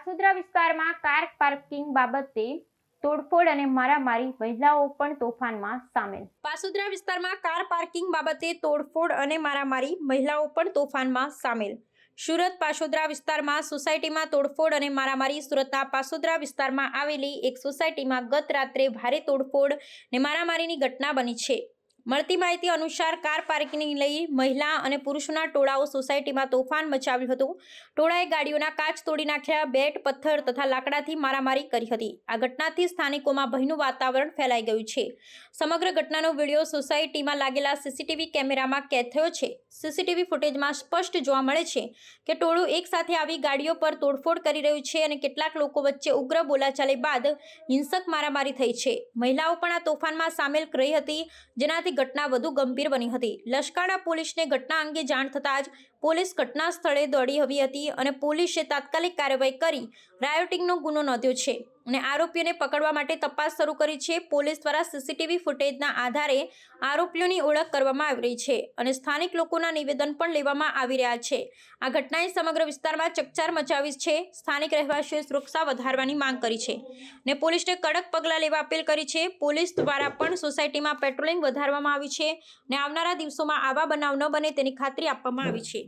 પાસોદરા વિસ્તારમાં car parking બાબતે તોડફોડ અને મારામારી, મહિલાઓ પણ તોફાનમાં સામેલ. પાસુદ્રા વિસ્તારમાં કાર પાર્કિંગ બાબતે તોડફોડ અને મારામારી, મહિલાઓ પણ તોફાનમાં સામેલ. સુરત પાસોદરા વિસ્તારમાં સોસાયટીમાં તોડફોડ અને મારામારી સુરતના પાસોદરા વિસ્તારમાં આવેલી એક સોસાયટીમાં ગત રાત્રે ભારે તોડફોડ ને મારામારીની ઘટના બની છે. મળતી માહિતી અનુસાર કાર પાર્કિંગ લઈ મહિલા અને પુરુષોના ટોળાઓ સોસાયટીમાં તોફાન મચાવ્યું હતું. ટોળાએ ગાડીઓના કાચ તોડી નાખ્યા, બેટ, પથ્થર તથા લાકડાથી મારામારી કરી હતી. આ ઘટનાથી સ્થાનિકોમાં ભયનું વાતાવરણ ફેલાઈ ગયું છે. સમગ્ર ઘટનાનો વીડિયો સોસાયટીમાં લાગેલા સીસીટીવી કેમેરામાં કેદ થયો છે. સીસીટીવી ફૂટેજમાં સ્પષ્ટ જોવા મળે છે કે ટોળું એકસાથે આવી ગાડીઓ પર તોડફોડ કરી રહ્યું છે અને કેટલાક લોકો વચ્ચે ઉગ્ર બોલાચાલી બાદ હિંસક મારામારી થઈ છે. મહિલાઓ પણ આ તોફાનમાં સામેલ રહી હતી, જેનાથી ઘટના વધુ ગંભીર બની હતી. લશ્કાણા પોલીસને ઘટના અંગે જાણ થતાં જ પોલીસ ઘટના સ્થળે દોડી આવી હતી અને પોલીસે તાત્કાલિક કાર્યવાહી કરી. રાયોટિંગનો ગુનો નોંધ્યો છે. અને આરોપીઓને પકડવા માટે તપાસ શરૂ કરી છે. પોલીસ દ્વારા સીસીટીવી ફૂટેજના આધારે આરોપીઓની ઓળખ કરવામાં આવી રહી છે અને સ્થાનિક લોકોના નિવેદન પણ લેવામાં આવી રહ્યા છે. આ ઘટનાએ સમગ્ર વિસ્તારમાં ચકચાર મચાવી છે. સ્થાનિક રહેવાસીઓએ સુરક્ષા વધારવાની માંગ કરી છે ને પોલીસને કડક પગલાં લેવા અપીલ કરી છે. પોલીસ દ્વારા પણ સોસાયટીમાં પેટ્રોલિંગ વધારવામાં આવી છે ને આવનારા દિવસોમાં આવા બનાવ ન બને તેની ખાતરી આપવામાં આવી છે.